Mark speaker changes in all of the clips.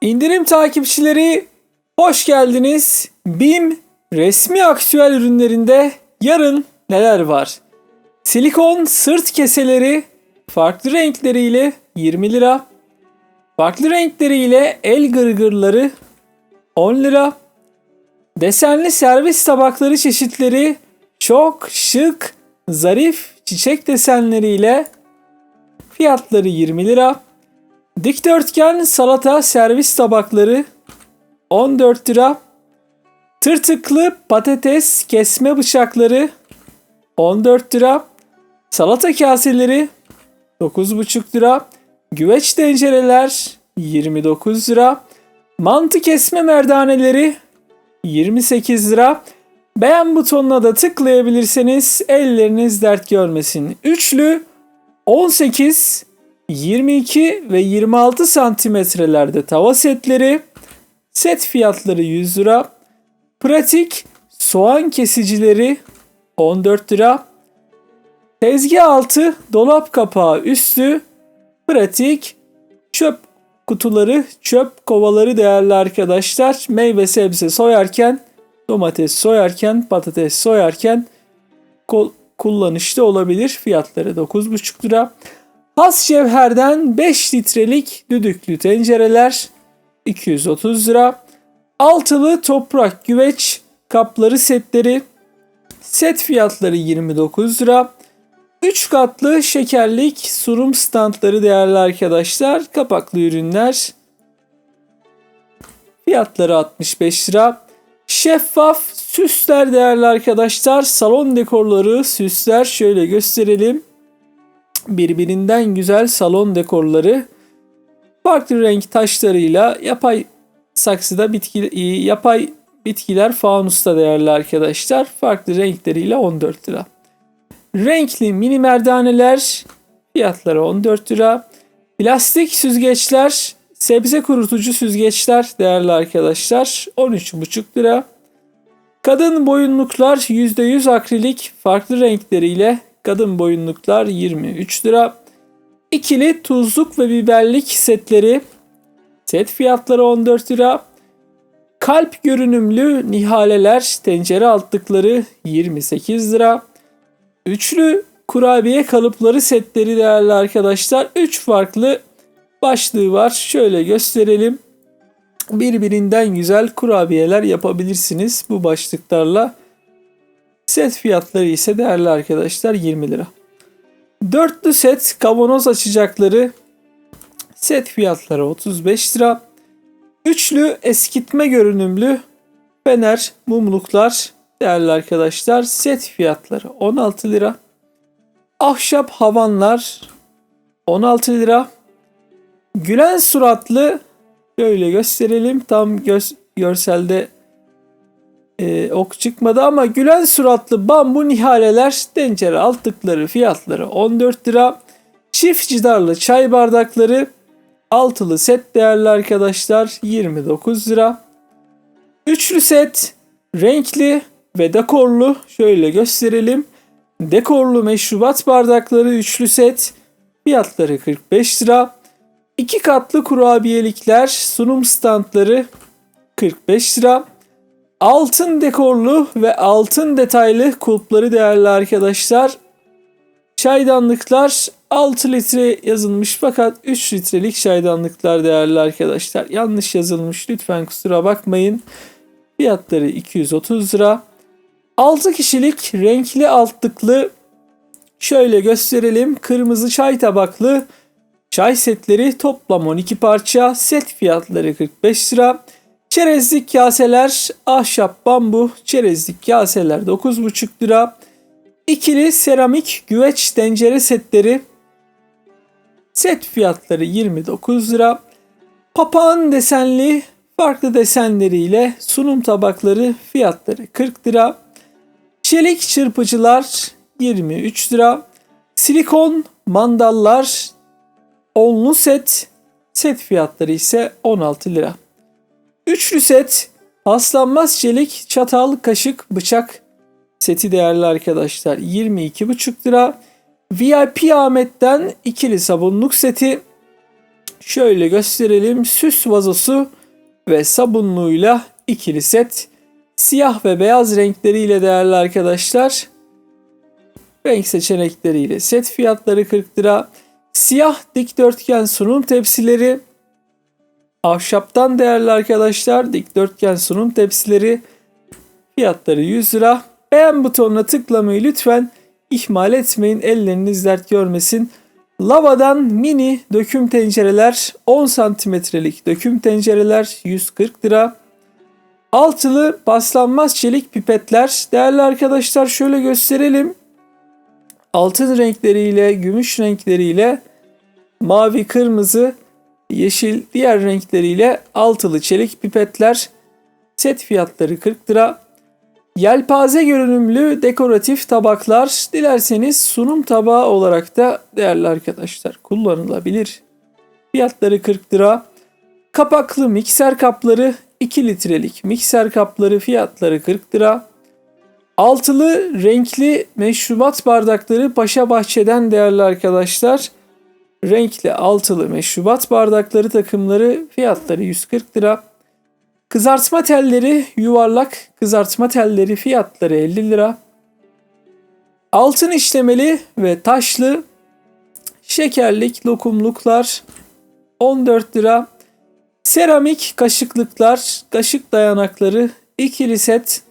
Speaker 1: İndirim takipçileri hoş geldiniz. BİM resmi aktüel ürünlerinde yarın neler var? Silikon sırt keseleri farklı renkleriyle 20 lira. Farklı renkleriyle el gırgırları 10 lira. Desenli servis tabakları çeşitleri çok şık, zarif çiçek desenleriyle fiyatları 20 lira. Dikdörtgen salata servis tabakları 14 lira. Tırtıklı patates kesme bıçakları 14 lira. Salata kaseleri 9,5 lira. Güveç tencereler 29 lira. Mantı kesme merdaneleri 28 lira. Beğen butonuna da tıklayabilirseniz elleriniz dert görmesin. Üçlü 18, 22 ve 26 santimetrelerde tava setleri. Set fiyatları 100 lira. Pratik soğan kesicileri 14 lira. Tezgah altı dolap kapağı üstü pratik çöp kutuları, çöp kovaları değerli arkadaşlar. Meyve sebze soyarken, domates soyarken, patates soyarken kullanışlı olabilir. Fiyatları 9,5 lira. Has cevherden 5 litrelik düdüklü tencereler 230 lira. Altılı toprak güveç kapları setleri set fiyatları 29 lira. 3 katlı şekerlik sunum standları değerli arkadaşlar. Kapaklı ürünler. Fiyatları 65 lira. Şeffaf süsler değerli arkadaşlar. Salon dekorları, süsler şöyle gösterelim. Birbirinden güzel salon dekorları. Farklı renk taşlarıyla yapay saksıda bitki yapay bitkiler fanusta değerli arkadaşlar. Farklı renkleriyle 14 lira. Renkli mini merdaneler fiyatları 14 lira. Plastik süzgeçler, sebze kurutucu süzgeçler değerli arkadaşlar 13,5 lira. Kadın boyunluklar %100 akrilik farklı renkleriyle kadın boyunluklar 23 lira. İkili tuzluk ve biberlik setleri set fiyatları 14 lira. Kalp görünümlü nihaleler tencere altlıkları 28 lira. Üçlü kurabiye kalıpları setleri değerli arkadaşlar. 3 farklı başlığı var. Şöyle gösterelim. Birbirinden güzel kurabiyeler yapabilirsiniz bu başlıklarla. Set fiyatları ise değerli arkadaşlar 20 lira. Dörtlü set kavanoz açacakları set fiyatları 35 lira. Üçlü eskitme görünümlü fener mumluklar değerli arkadaşlar set fiyatları 16 lira. Ahşap havanlar 16 lira. Gülen suratlı şöyle gösterelim tam göz, görselde e, ok çıkmadı ama gülen suratlı bambu nihaleler tencere altlıkları fiyatları 14 lira. Çift cidarlı çay bardakları altılı set değerli arkadaşlar 29 lira. Üçlü set renkli ve dekorlu şöyle gösterelim. Dekorlu meşrubat bardakları üçlü set fiyatları 45 lira. İki katlı kurabiyelikler sunum standları 45 lira. Altın dekorlu ve altın detaylı kulpları değerli arkadaşlar. Çaydanlıklar 6 litre yazılmış fakat 3 litrelik çaydanlıklar değerli arkadaşlar. Yanlış yazılmış lütfen kusura bakmayın. Fiyatları 230 lira. 6 kişilik renkli altlıklı şöyle gösterelim. Kırmızı çay tabaklı çay setleri toplam 12 parça. Set fiyatları 45 lira. Çerezlik kaseler ahşap bambu çerezlik kaseler 9,5 lira. İkili seramik güveç tencere setleri set fiyatları 29 lira. Papağan desenli farklı desenleriyle sunum tabakları fiyatları 40 lira. Çelik çırpıcılar 23 lira. Silikon mandallar onlu set set fiyatları ise 16 lira. Üçlü set paslanmaz çelik çatal, kaşık, bıçak seti değerli arkadaşlar 22,5 lira. VIP Ahmet'ten ikili sabunluk seti Şöyle gösterelim. Süs vazosu ve sabunluğuyla ikili set. Siyah ve beyaz renkleriyle değerli arkadaşlar. Renk seçenekleriyle set fiyatları 40 lira. Siyah dikdörtgen sunum tepsileri. Ahşaptan değerli arkadaşlar dikdörtgen sunum tepsileri. Fiyatları 100 lira. Beğen butonuna tıklamayı lütfen ihmal etmeyin. Elleriniz dert görmesin. Lavadan mini döküm tencereler 10 santimetrelik döküm tencereler 140 lira. Altılı paslanmaz çelik pipetler. Değerli arkadaşlar şöyle gösterelim. Altın renkleriyle, gümüş renkleriyle, mavi, kırmızı, yeşil diğer renkleriyle altılı çelik pipetler. Set fiyatları 40 lira. Yelpaze görünümlü dekoratif tabaklar dilerseniz sunum tabağı olarak da değerli arkadaşlar kullanılabilir. Fiyatları 40 lira. Kapaklı mikser kapları 2 litrelik mikser kapları fiyatları 40 lira. Altılı renkli meşrubat bardakları Paşa Bahçe'den değerli arkadaşlar. Renkli altılı meşrubat bardakları takımları fiyatları 140 lira. Kızartma telleri yuvarlak kızartma telleri fiyatları 50 lira. Altın işlemeli ve taşlı şekerlik lokumluklar 14 lira. Seramik kaşıklıklar, kaşık dayanakları ikili set.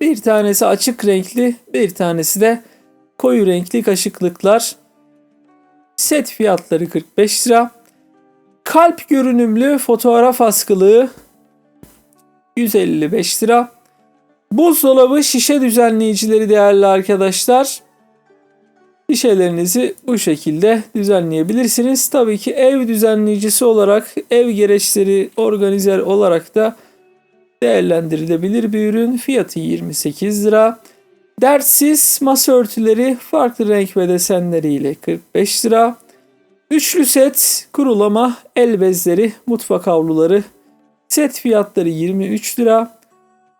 Speaker 1: Bir tanesi açık renkli, bir tanesi de koyu renkli kaşıklıklar. Set fiyatları 45 lira. Kalp görünümlü fotoğraf askılığı 155 lira. Buzdolabı şişe düzenleyicileri değerli arkadaşlar. Şişelerinizi bu şekilde düzenleyebilirsiniz. Tabii ki ev düzenleyicisi olarak, ev gereçleri organizer olarak da değerlendirilebilir bir ürün. Fiyatı 28 lira. Dertsiz masa örtüleri farklı renk ve desenleriyle 45 lira. Üçlü set kurulama el bezleri, mutfak havluları Set fiyatları 23 lira.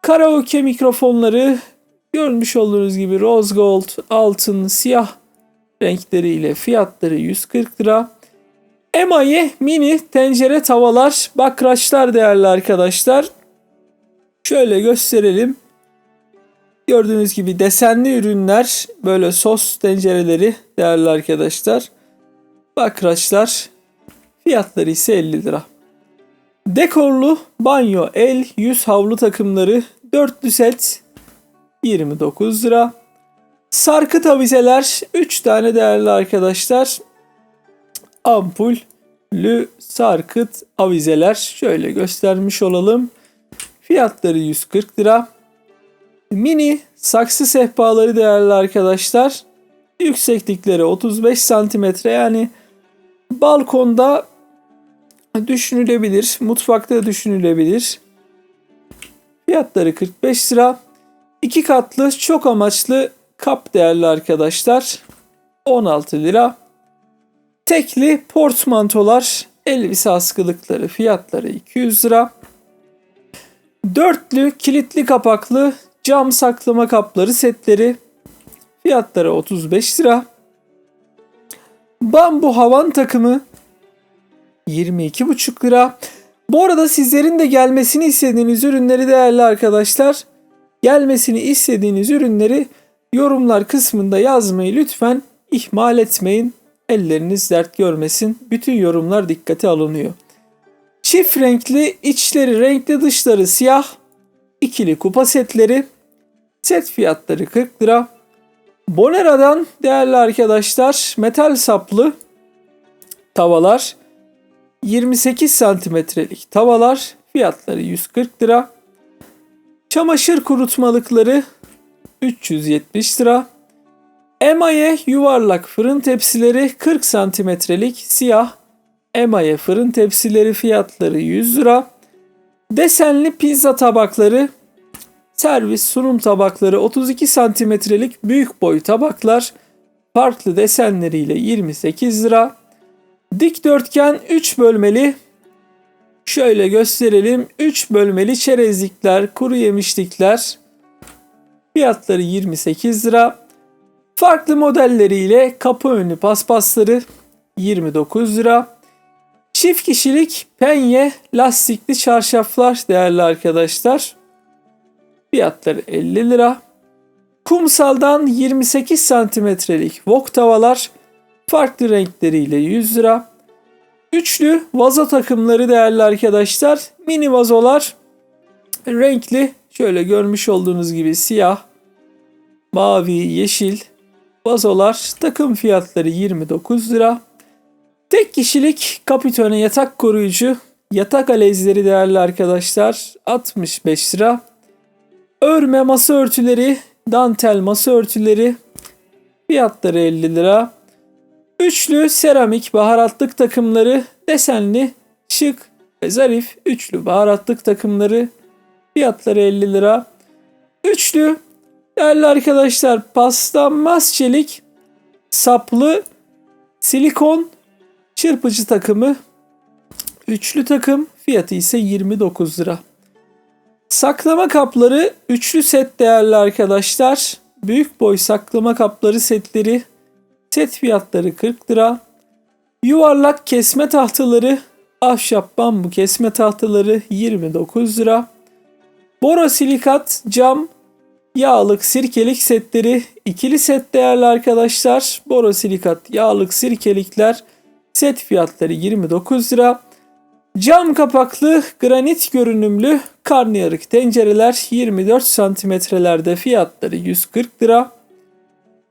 Speaker 1: Karaoke mikrofonları görmüş olduğunuz gibi rose gold, altın, siyah renkleriyle fiyatları 140 lira. Emaye mini tencere tavalar, bakraçlar değerli arkadaşlar. Şöyle gösterelim. Gördüğünüz gibi desenli ürünler, böyle sos tencereleri değerli arkadaşlar. Bakraçlar fiyatları ise 50 lira. Dekorlu banyo el yüz havlu takımları dörtlü set 29 lira. Sarkıt avizeler 3 tane değerli arkadaşlar. Ampullü sarkıt avizeler şöyle göstermiş olalım. Fiyatları 140 lira. Mini saksı sehpaları değerli arkadaşlar. Yükseklikleri 35 santimetre yani balkonda düşünülebilir. Mutfakta düşünülebilir. Fiyatları 45 lira. İki katlı çok amaçlı kap değerli arkadaşlar. 16 lira. Tekli portmantolar, elbise askılıkları fiyatları 200 lira. Dörtlü kilitli kapaklı cam saklama kapları setleri fiyatları 35 lira. Bambu havan takımı 22,5 lira. Bu arada sizlerin de gelmesini istediğiniz ürünleri değerli arkadaşlar gelmesini istediğiniz ürünleri yorumlar kısmında yazmayı lütfen ihmal etmeyin. Elleriniz dert görmesin. Bütün yorumlar dikkate alınıyor. Çift renkli içleri renkli dışları siyah ikili kupa setleri set fiyatları 40 lira. Bonera'dan değerli arkadaşlar metal saplı tavalar 28 santimetrelik tavalar fiyatları 140 lira. Çamaşır kurutmalıkları 370 lira. Emaye yuvarlak fırın tepsileri 40 santimetrelik siyah emaye fırın tepsileri fiyatları 100 lira. Desenli pizza tabakları servis sunum tabakları 32 santimetrelik büyük boy tabaklar farklı desenleriyle 28 lira. Dikdörtgen 3 bölmeli şöyle gösterelim. 3 bölmeli çerezlikler, kuru yemişlikler fiyatları 28 lira. Farklı modelleriyle kapı önü paspasları 29 lira. Çift kişilik penye lastikli çarşaflar değerli arkadaşlar. Fiyatları 50 lira. Kumsaldan 28 santimetrelik wok tavalar farklı renkleriyle 100 lira. Üçlü vazo takımları değerli arkadaşlar. Mini vazolar renkli şöyle görmüş olduğunuz gibi siyah, mavi, yeşil vazolar takım fiyatları 29 lira. Tek kişilik kapitone yatak koruyucu yatak alezleri değerli arkadaşlar 65 lira. Örme masa örtüleri, dantel masa örtüleri fiyatları 50 lira. Üçlü seramik baharatlık takımları desenli, şık ve zarif üçlü baharatlık takımları fiyatları 50 lira. Üçlü değerli arkadaşlar paslanmaz çelik saplı silikon çırpıcı takımı üçlü takım fiyatı ise 29 lira. Saklama kapları üçlü set değerli arkadaşlar. Büyük boy saklama kapları setleri set fiyatları 40 lira. Yuvarlak kesme tahtaları ahşap bambu kesme tahtaları 29 lira. Borosilikat cam yağlık sirkelik setleri ikili set değerli arkadaşlar. Borosilikat yağlık sirkelikler set fiyatları 29 lira. Cam kapaklı granit görünümlü karnıyarık tencereler 24 santimetrelerde fiyatları 140 lira.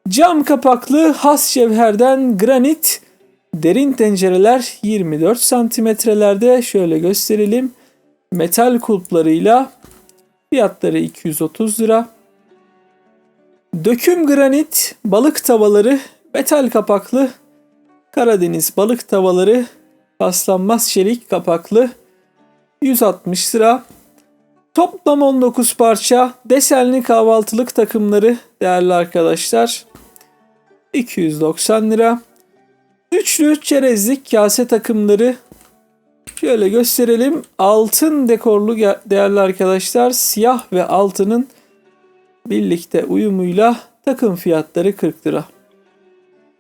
Speaker 1: Cam kapaklı has cevherden granit derin tencereler 24 santimetrelerde şöyle gösterelim. Metal kulplarıyla fiyatları 230 lira. Döküm granit balık tavaları metal kapaklı Karadeniz balık tavaları paslanmaz çelik kapaklı 160 lira. Toplam 19 parça desenli kahvaltılık takımları değerli arkadaşlar 290 lira. Üçlü çerezlik kase takımları şöyle gösterelim. Altın dekorlu değerli arkadaşlar siyah ve altının birlikte uyumuyla takım fiyatları 40 lira.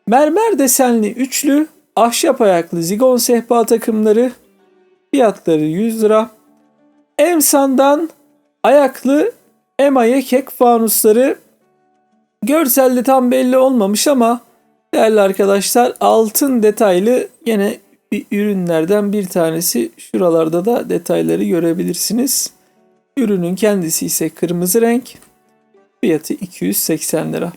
Speaker 1: Mermer desenli üçlü ahşap ayaklı zigon sehpa takımları fiyatları 100 lira. Emsan'dan ayaklı emaye kek fanusları görselde tam belli olmamış ama değerli arkadaşlar altın detaylı yine bir ürünlerden bir tanesi. Şuralarda da detayları görebilirsiniz. Ürünün kendisi ise kırmızı renk. Fiyatı 280 lira.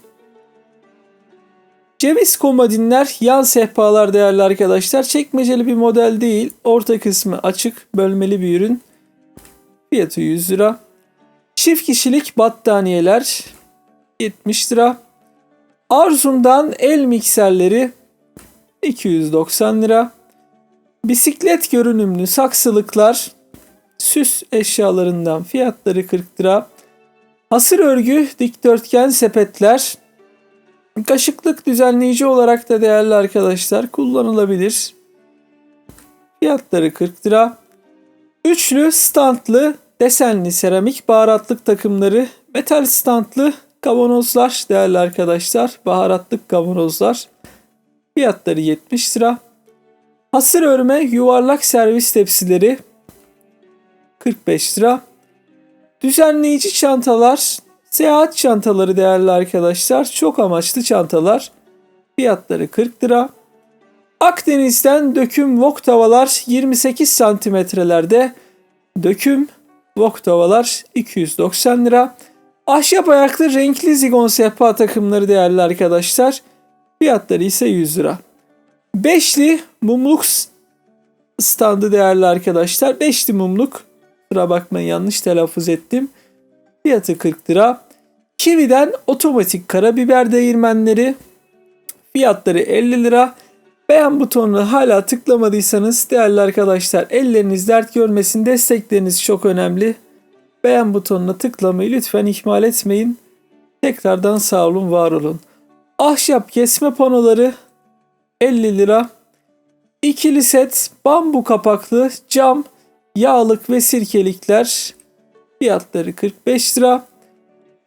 Speaker 1: Ceviz komodinler yan sehpalar değerli arkadaşlar. Çekmeceli bir model değil. Orta kısmı açık bölmeli bir ürün. Fiyatı 100 lira. Çift kişilik battaniyeler 70 lira. Arzum'dan el mikserleri 290 lira. Bisiklet görünümlü saksılıklar süs eşyalarından fiyatları 40 lira. Hasır örgü dikdörtgen sepetler kaşıklık düzenleyici olarak da değerli arkadaşlar kullanılabilir. Fiyatları 40 lira. Üçlü standlı desenli seramik baharatlık takımları, metal standlı kavanozlar değerli arkadaşlar, baharatlık kavanozlar. Fiyatları 70 lira. Hasır örme yuvarlak servis tepsileri 45 lira. Düzenleyici çantalar, seyahat çantaları değerli arkadaşlar. Çok amaçlı çantalar. Fiyatları 40 lira. Akdeniz'den döküm wok tavalar 28 santimetrelerde. Döküm wok tavalar 290 lira. Ahşap ayaklı renkli zigon sehpa takımları değerli arkadaşlar. Fiyatları ise 100 lira. Beşli mumluk standı değerli arkadaşlar. Beşli mumluk. Sıra bakmayın yanlış telaffuz ettim. Fiyatı 40 lira. Kiwi'den otomatik karabiber değirmenleri. Fiyatları 50 lira. Beğen butonuna hala tıklamadıysanız değerli arkadaşlar elleriniz dert görmesin destekleriniz çok önemli. Beğen butonuna tıklamayı lütfen ihmal etmeyin. Tekrardan sağ olun var olun. Ahşap kesme panoları 50 lira. İkili set bambu kapaklı cam yağlık ve sirkelikler fiyatları 45 lira.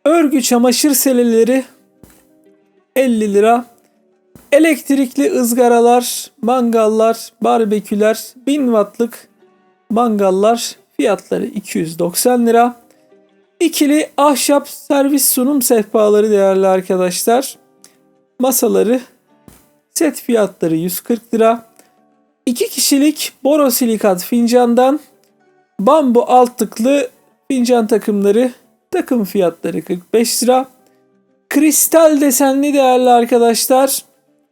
Speaker 1: Örgü çamaşır seleleri 50 lira. Elektrikli ızgaralar, mangallar, barbeküler, 1000 wattlık mangallar fiyatları 290 lira. İkili ahşap servis sunum sehpaları değerli arkadaşlar. Masaları set fiyatları 140 lira. 2 kişilik borosilikat fincandan bambu altlıklı fincan takımları takım fiyatları 45 lira. Kristal desenli değerli arkadaşlar.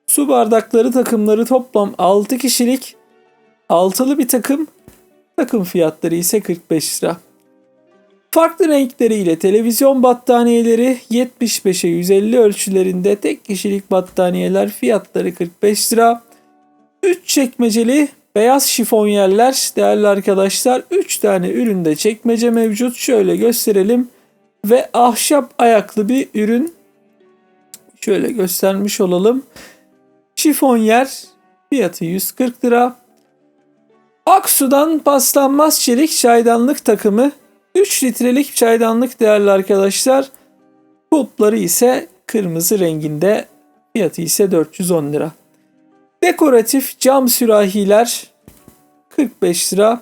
Speaker 1: Su bardakları takımları toplam 6 kişilik. Altılı bir takım. Takım fiyatları ise 45 lira. Farklı renkleriyle televizyon battaniyeleri 75'e 150 ölçülerinde tek kişilik battaniyeler fiyatları 45 lira. 3 çekmeceli beyaz şifonyerler değerli arkadaşlar 3 tane üründe çekmece mevcut. Şöyle gösterelim. Ve ahşap ayaklı bir ürün. Şöyle göstermiş olalım. Şifonyer fiyatı 140 lira. Aksu'dan paslanmaz çelik çaydanlık takımı 3 litrelik çaydanlık değerli arkadaşlar. Kulpları ise kırmızı renginde fiyatı ise 410 lira. Dekoratif cam sürahiler 45 lira.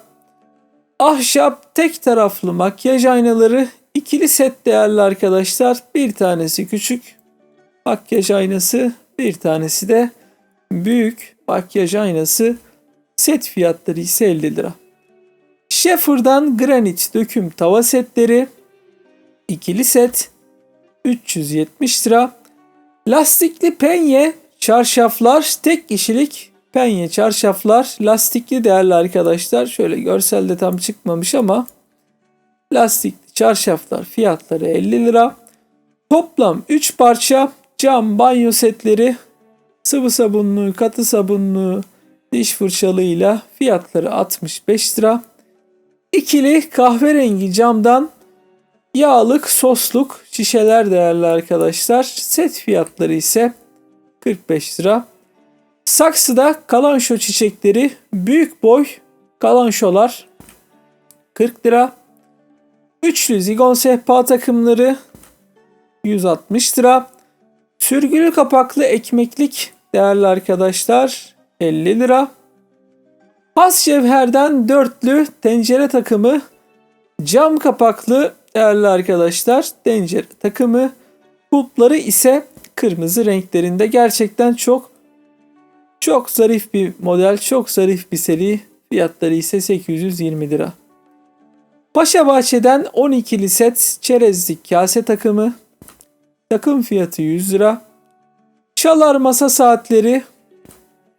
Speaker 1: Ahşap tek taraflı makyaj aynaları ikili set değerli arkadaşlar. Bir tanesi küçük makyaj aynası, bir tanesi de büyük makyaj aynası. Set fiyatları ise 50 lira. Schaeffer'dan granit döküm tava setleri ikili set 370 lira. Lastikli penye çarşaflar tek kişilik penye çarşaflar lastikli değerli arkadaşlar. Şöyle görselde tam çıkmamış ama lastikli çarşaflar fiyatları 50 lira. Toplam 3 parça cam banyo setleri sıvı sabunlu, katı sabunlu, diş fırçalığıyla fiyatları 65 lira. İkili kahverengi camdan yağlık sosluk şişeler değerli arkadaşlar. Set fiyatları ise 45 lira. Saksıda kalanşo çiçekleri büyük boy kalanşolar 40 lira. Üçlü zigon sehpa takımları 160 lira. Sürgülü kapaklı ekmeklik değerli arkadaşlar 50 lira. Has cevherden dörtlü tencere takımı cam kapaklı değerli arkadaşlar tencere takımı kulpları ise kırmızı renklerinde gerçekten çok çok zarif bir model çok zarif bir seri fiyatları ise 820 lira. Paşa Bahçe'den 12'li set çerezlik kase takımı takım fiyatı 100 lira. Çalar masa saatleri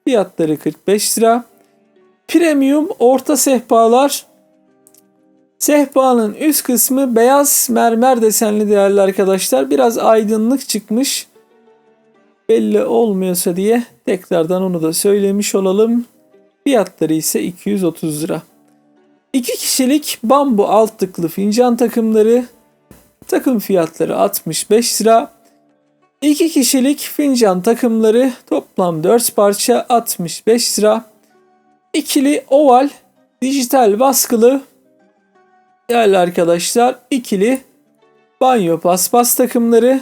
Speaker 1: fiyatları 45 lira. Premium orta sehpalar. Sehpanın üst kısmı beyaz mermer desenli değerli arkadaşlar. Biraz aydınlık çıkmış. Belli olmuyorsa diye tekrardan onu da söylemiş olalım. Fiyatları ise 230 lira. 2 kişilik bambu altlıklı fincan takımları takım fiyatları 65 lira. 2 kişilik fincan takımları toplam 4 parça 65 lira. İkili oval dijital baskılı değerli arkadaşlar ikili banyo paspas takımları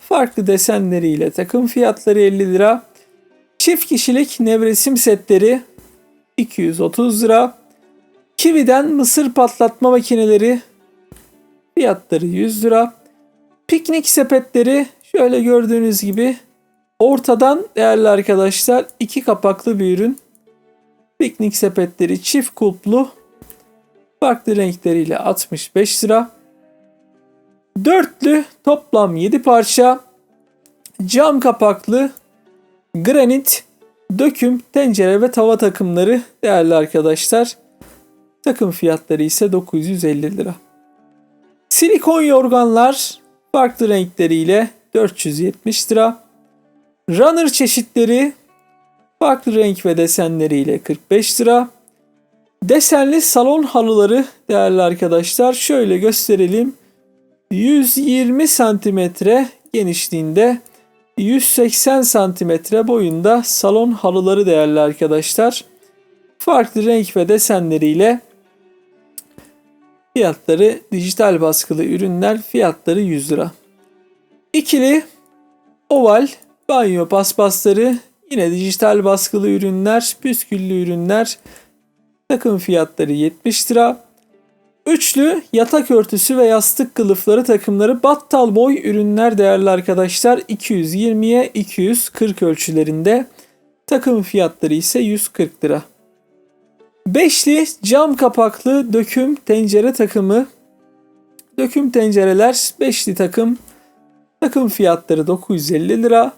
Speaker 1: farklı desenleriyle takım fiyatları 50 lira. Çift kişilik nevresim setleri 230 lira. Kivi'den mısır patlatma makineleri fiyatları 100 lira. Piknik sepetleri şöyle gördüğünüz gibi ortadan değerli arkadaşlar iki kapaklı bir ürün. Piknik sepetleri çift kulplu. Farklı renkleriyle 65 lira. Dörtlü toplam 7 parça. Cam kapaklı granit döküm tencere ve tava takımları değerli arkadaşlar. Takım fiyatları ise 950 lira. Silikon yorganlar farklı renkleriyle 470 lira. Runner çeşitleri Farklı renk ve desenleriyle 45 lira. Desenli salon halıları değerli arkadaşlar şöyle gösterelim. 120 santimetre genişliğinde 180 santimetre boyunda salon halıları değerli arkadaşlar. Farklı renk ve desenleriyle fiyatları dijital baskılı ürünler fiyatları 100 lira. İkili oval banyo paspasları Yine dijital baskılı ürünler, püsküllü ürünler. Takım fiyatları 70 lira. Üçlü yatak örtüsü ve yastık kılıfları takımları battal boy ürünler değerli arkadaşlar 220'ye 240 ölçülerinde. Takım fiyatları ise 140 lira. Beşli cam kapaklı döküm tencere takımı. Döküm tencereler beşli takım. Takım fiyatları 950 lira.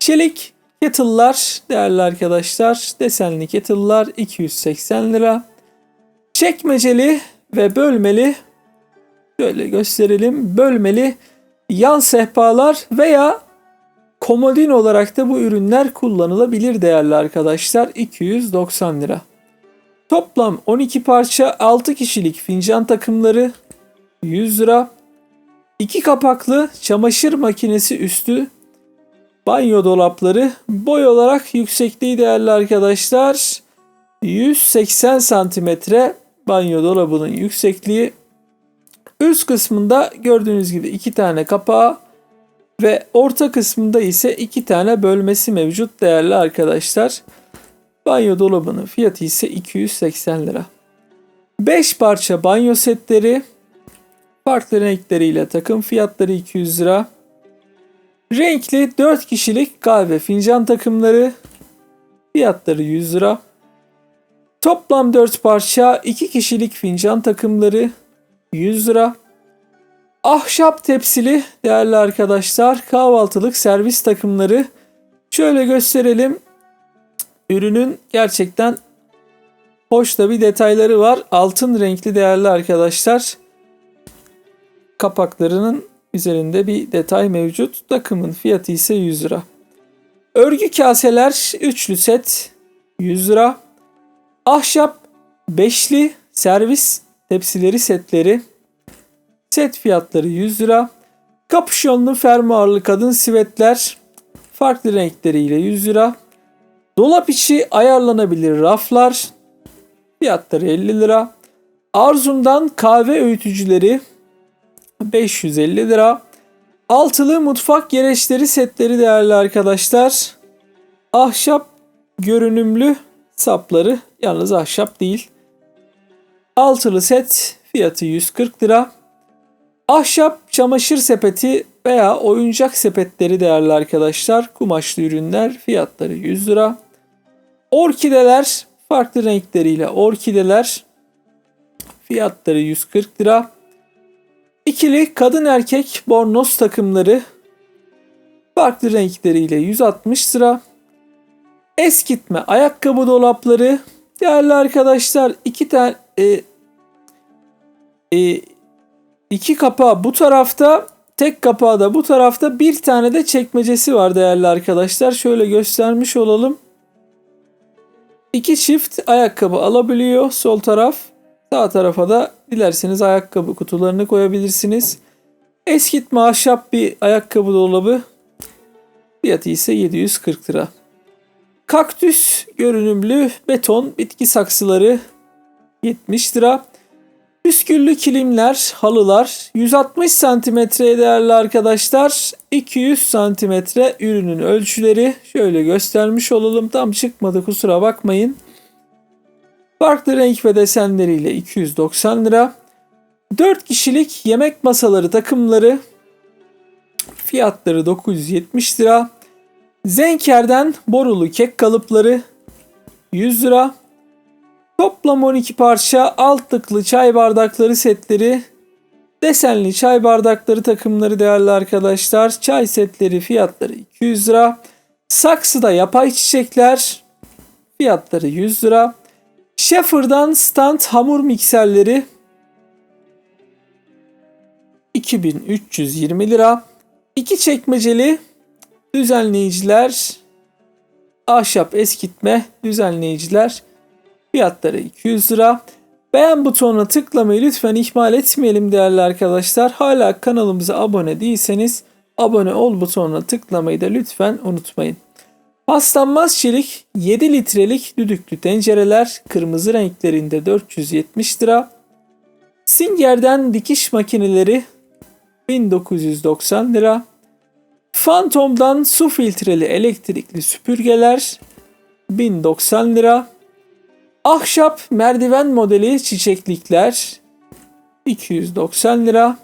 Speaker 1: Çelik kettle'lar değerli arkadaşlar. Desenli kettle'lar 280 lira. Çekmeceli ve bölmeli şöyle gösterelim. Bölmeli yan sehpalar veya komodin olarak da bu ürünler kullanılabilir değerli arkadaşlar. 290 lira. Toplam 12 parça 6 kişilik fincan takımları 100 lira. 2 kapaklı çamaşır makinesi üstü banyo dolapları boy olarak yüksekliği değerli arkadaşlar 180 santimetre banyo dolabının yüksekliği. Üst kısmında gördüğünüz gibi iki tane kapağı ve orta kısmında ise iki tane bölmesi mevcut değerli arkadaşlar. Banyo dolabının fiyatı ise 280 lira. 5 parça banyo setleri farklı renkleriyle takım fiyatları 200 lira. Renkli 4 kişilik kahve fincan takımları fiyatları 100 lira. Toplam 4 parça 2 kişilik fincan takımları 100 lira. Ahşap tepsili değerli arkadaşlar kahvaltılık servis takımları şöyle gösterelim. Ürünün gerçekten hoş da bir detayları var. Altın renkli değerli arkadaşlar. Kapaklarının üzerinde bir detay mevcut. Takımın fiyatı ise 100 lira. Örgü kaseler üçlü set 100 lira. Ahşap beşli servis tepsileri setleri. Set fiyatları 100 lira. Kapüşonlu fermuarlı kadın sivetler farklı renkleriyle 100 lira. Dolap içi ayarlanabilir raflar fiyatları 50 lira. Arzum'dan kahve öğütücüleri 550 lira. Altılı mutfak gereçleri setleri değerli arkadaşlar. Ahşap görünümlü sapları yalnız ahşap değil. Altılı set fiyatı 140 lira. Ahşap çamaşır sepeti veya oyuncak sepetleri değerli arkadaşlar. Kumaşlı ürünler fiyatları 100 lira. Orkideler farklı renkleriyle orkideler fiyatları 140 lira. İkili kadın erkek bornoz takımları farklı renkleriyle 160 lira. Eskitme ayakkabı dolapları değerli arkadaşlar iki tane e, e, iki kapağı bu tarafta tek kapağı da bu tarafta bir tane de çekmecesi var değerli arkadaşlar. Şöyle göstermiş olalım. İki çift ayakkabı alabiliyor sol taraf. Sağ tarafa da dilerseniz ayakkabı kutularını koyabilirsiniz. Eskitme ahşap bir ayakkabı dolabı. Fiyatı ise 740 lira. Kaktüs görünümlü beton bitki saksıları 70 lira. Püsküllü kilimler, halılar 160 santimetreye değerli arkadaşlar. 200 santimetre ürünün ölçüleri şöyle göstermiş olalım. Tam çıkmadı kusura bakmayın. Farklı renk ve desenleriyle 290 lira. 4 kişilik yemek masaları takımları fiyatları 970 lira. Zenker'den borulu kek kalıpları 100 lira. Toplam 12 parça altlıklı çay bardakları setleri, desenli çay bardakları takımları değerli arkadaşlar. Çay setleri fiyatları 200 lira. Saksıda yapay çiçekler fiyatları 100 lira. Schaeffer'dan stand hamur mikserleri 2320 lira. İki çekmeceli düzenleyiciler ahşap eskitme düzenleyiciler fiyatları 200 lira. Beğen butonuna tıklamayı lütfen ihmal etmeyelim değerli arkadaşlar. Hala kanalımıza abone değilseniz abone ol butonuna tıklamayı da lütfen unutmayın. Paslanmaz çelik 7 litrelik düdüklü tencereler kırmızı renklerinde 470 lira. Singer'den dikiş makineleri 1990 lira. Phantom'dan su filtreli elektrikli süpürgeler 1090 lira. Ahşap merdiven modeli çiçeklikler 290 lira.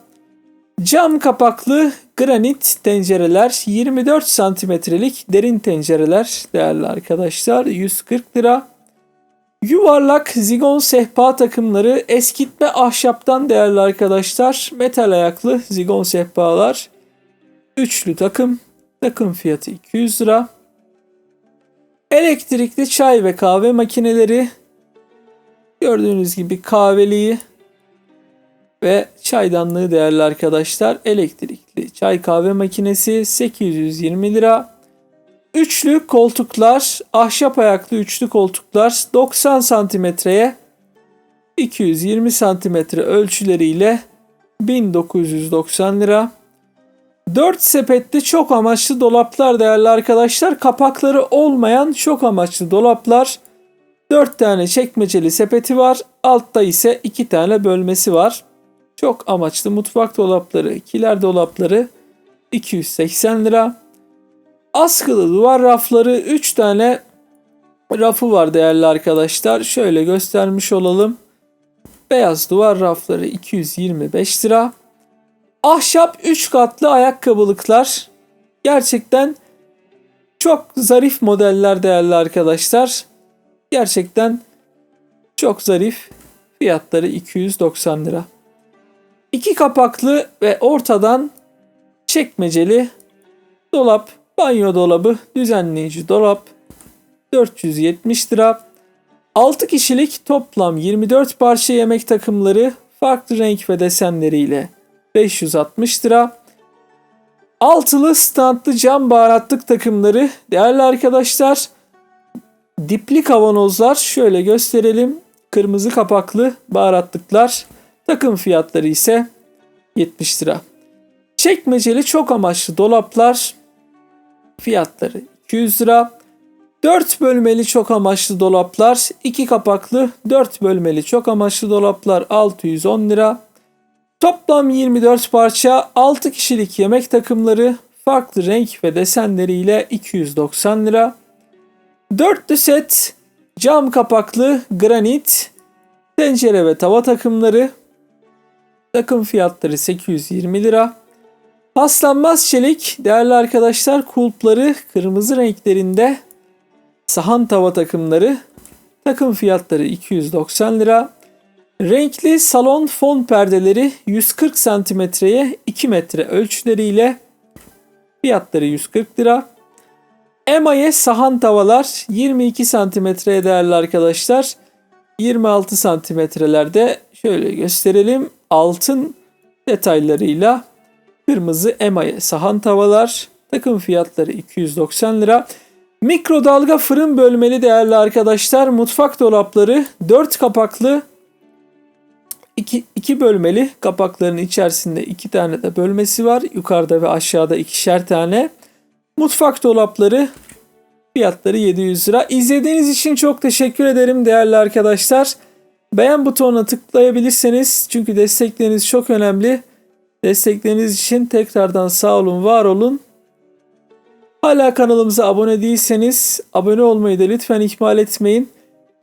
Speaker 1: Cam kapaklı granit tencereler 24 santimetrelik derin tencereler değerli arkadaşlar 140 lira. Yuvarlak zigon sehpa takımları eskitme ahşaptan değerli arkadaşlar. Metal ayaklı zigon sehpalar. Üçlü takım. Takım fiyatı 200 lira. Elektrikli çay ve kahve makineleri. Gördüğünüz gibi kahveliği ve çaydanlığı değerli arkadaşlar. Elektrikli çay kahve makinesi 820 lira. Üçlü koltuklar, ahşap ayaklı üçlü koltuklar 90 santimetreye 220 santimetre ölçüleriyle 1990 lira. 4 sepetli çok amaçlı dolaplar değerli arkadaşlar. Kapakları olmayan çok amaçlı dolaplar. 4 tane çekmeceli sepeti var. Altta ise 2 tane bölmesi var. Çok amaçlı mutfak dolapları, kiler dolapları 280 lira. Askılı duvar rafları 3 tane rafı var değerli arkadaşlar. Şöyle göstermiş olalım. Beyaz duvar rafları 225 lira. Ahşap 3 katlı ayakkabılıklar. Gerçekten çok zarif modeller değerli arkadaşlar. Gerçekten çok zarif. Fiyatları 290 lira. İki kapaklı ve ortadan çekmeceli dolap, banyo dolabı, düzenleyici dolap 470 lira. 6 kişilik toplam 24 parça yemek takımları farklı renk ve desenleriyle 560 lira. Altılı standlı cam baharatlık takımları değerli arkadaşlar dipli kavanozlar şöyle gösterelim. Kırmızı kapaklı baharatlıklar takım fiyatları ise 70 lira. Çekmeceli çok amaçlı dolaplar fiyatları 200 lira. 4 bölmeli çok amaçlı dolaplar, 2 kapaklı 4 bölmeli çok amaçlı dolaplar 610 lira. Toplam 24 parça 6 kişilik yemek takımları farklı renk ve desenleriyle 290 lira. Dörtlü set cam kapaklı granit tencere ve tava takımları takım fiyatları 820 lira. Paslanmaz çelik değerli arkadaşlar kulpları kırmızı renklerinde sahan tava takımları takım fiyatları 290 lira. Renkli salon fon perdeleri 140 santimetreye 2 metre ölçüleriyle fiyatları 140 lira. Emaye sahan tavalar 22 santimetreye değerli arkadaşlar. 26 santimetrelerde şöyle gösterelim. Altın detaylarıyla kırmızı emaye sahan tavalar. Takım fiyatları 290 lira. Mikrodalga fırın bölmeli değerli arkadaşlar. Mutfak dolapları 4 kapaklı 2, 2 bölmeli kapakların içerisinde 2 tane de bölmesi var. Yukarıda ve aşağıda ikişer tane. Mutfak dolapları fiyatları 700 lira. İzlediğiniz için çok teşekkür ederim değerli arkadaşlar. Beğen butonuna tıklayabilirseniz çünkü destekleriniz çok önemli. Destekleriniz için tekrardan sağ olun, var olun. Hala kanalımıza abone değilseniz abone olmayı da lütfen ihmal etmeyin.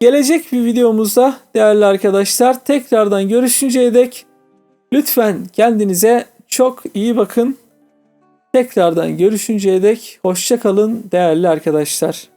Speaker 1: Gelecek bir videomuzda değerli arkadaşlar tekrardan görüşünceye dek lütfen kendinize çok iyi bakın. Tekrardan görüşünceye dek hoşça kalın değerli arkadaşlar.